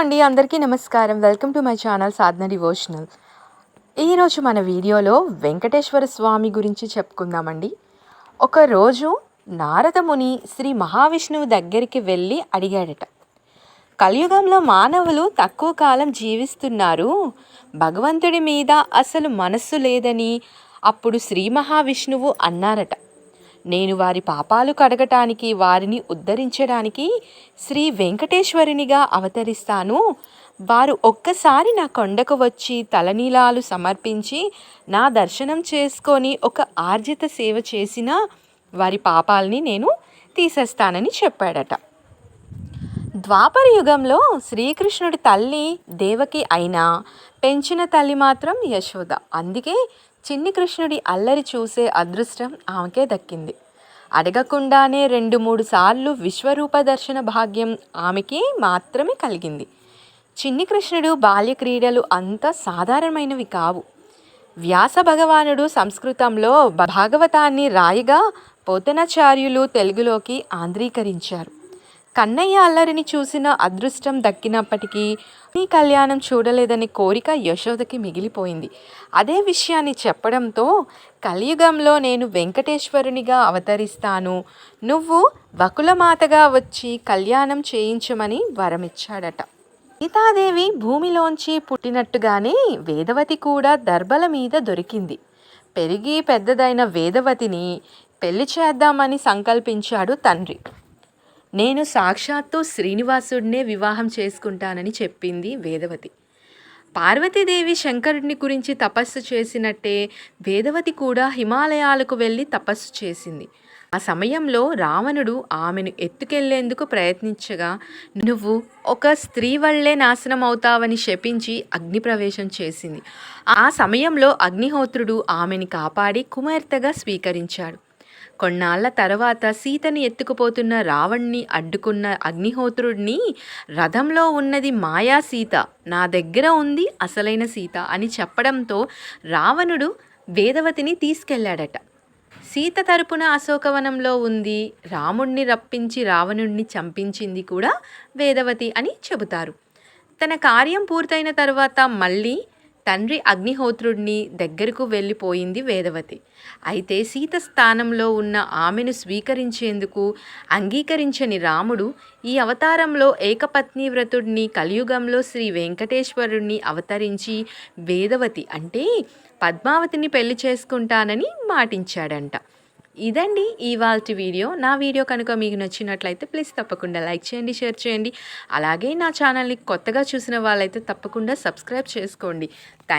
అండి అందరికీ నమస్కారం. Welcome to my channel Sadhana devotional. ఈరోజు మన వీడియోలో వెంకటేశ్వర స్వామి గురించి చెప్పుకుందామండి. ఒకరోజు నారదముని శ్రీ మహావిష్ణువు దగ్గరికి వెళ్ళి అడిగాడట కలియుగంలో మానవులు తక్కువ కాలం జీవిస్తున్నారు. భగవంతుడి మీద అసలు మనస్సు లేదని అప్పుడు శ్రీ మహావిష్ణువు అన్నారట. నేను వారి పాపాలు కడగటానికి వారిని ఉద్ధరించడానికి శ్రీ వెంకటేశ్వరునిగా అవతరిస్తాను. వారు ఒక్కసారి నా కొండకు వచ్చి తలనీలాలు సమర్పించి నా దర్శనం చేసుకొని ఒక ఆర్జిత సేవ చేసిన వారి పాపాలని నేను తీసేస్తానని చెప్పాడట. ద్వాపర యుగంలో శ్రీకృష్ణుడి తల్లి దేవకి అయినా పెంచిన తల్లి మాత్రం యశోద. అందుకే చిన్ని కృష్ణుడి అల్లరి చూసే అదృష్టం ఆమెకే దక్కింది. అడగకుండానే రెండు మూడు సార్లు విశ్వరూప దర్శన భాగ్యం ఆమెకి మాత్రమే కలిగింది. చిన్ని కృష్ణుడు బాల్య క్రీడలు అంత సాధారణమైనవి కావు. వ్యాస భగవానుడు సంస్కృతంలో భాగవతాన్ని రాయిగా పోతనాచార్యులు తెలుగులోకి ఆంధ్రీకరించారు. కన్నయ్య అల్లరిని చూసిన అదృష్టం దక్కినప్పటికీ నీ కళ్యాణం చూడలేదనే కోరిక యశోదకి మిగిలిపోయింది. అదే విషయాన్ని చెప్పడంతో కలియుగంలో నేను వెంకటేశ్వరునిగా అవతరిస్తాను. నువ్వు వకులమాతగా వచ్చి కళ్యాణం చేయించమని వరమిచ్చాడట. సీతాదేవి భూమిలోంచి పుట్టినట్టుగానే వేదవతి కూడా దర్బల మీద దొరికింది. పెరిగి పెద్దదైన వేదవతిని పెళ్ళి చేద్దామని సంకల్పించాడు తండ్రి. నేను సాక్షాత్తు శ్రీనివాసుడినే వివాహం చేసుకుంటానని చెప్పింది వేదవతి. పార్వతీదేవి శంకరుడిని గురించి తపస్సు చేసినట్టే వేదవతి కూడా హిమాలయాలకు వెళ్ళి తపస్సు చేసింది. ఆ సమయంలో రావణుడు ఆమెను ఎత్తుకెళ్ళేందుకు ప్రయత్నించగా నువ్వు ఒక స్త్రీ వల్లే నాశనం అవుతావని శపించి అగ్నిప్రవేశం చేసింది. ఆ సమయంలో అగ్నిహోత్రుడు ఆమెని కాపాడి కుమార్తెగా స్వీకరించాడు. కొన్నాళ్ళ తర్వాత సీతని ఎత్తుకుపోతున్న రావణ్ణి అడ్డుకున్న అగ్నిహోత్రుడిని రథంలో ఉన్నది మాయా సీత. నా దగ్గర ఉంది అసలైన సీత అని చెప్పడంతో రావణుడు వేదవతిని తీసుకెళ్ళాడట సీత తరపున అశోకవనంలో ఉంది. రాముణ్ణి రప్పించి రావణుణ్ణి చంపించింది కూడా వేదవతి అని చెబుతారు. తన కార్యం పూర్తయిన తర్వాత మళ్ళీ తండ్రి అగ్నిహోత్రుడిని దగ్గరకు వెళ్ళిపోయింది వేదవతి. అయితే సీత స్థానంలో ఉన్న ఆమెను స్వీకరించేందుకు అంగీకరించని రాముడు ఈ అవతారంలో ఏకపత్ని వ్రతుడిని కలియుగంలో శ్రీ వెంకటేశ్వరుణ్ణి అవతరించి వేదవతి అంటే పద్మావతిని పెళ్ళి చేసుకుంటానని మాటించాడంట. ఇదండి ఇవాళ వీడియో. నా వీడియో కనుక మీకు నచ్చినట్లయితే ప్లీజ్ తప్పకుండా లైక్ చేయండి షేర్ చేయండి. అలాగే నా ఛానల్ని కొత్తగా చూసిన వాళ్ళైతే తప్పకుండా సబ్స్క్రైబ్ చేసుకోండి. థ్యాంక్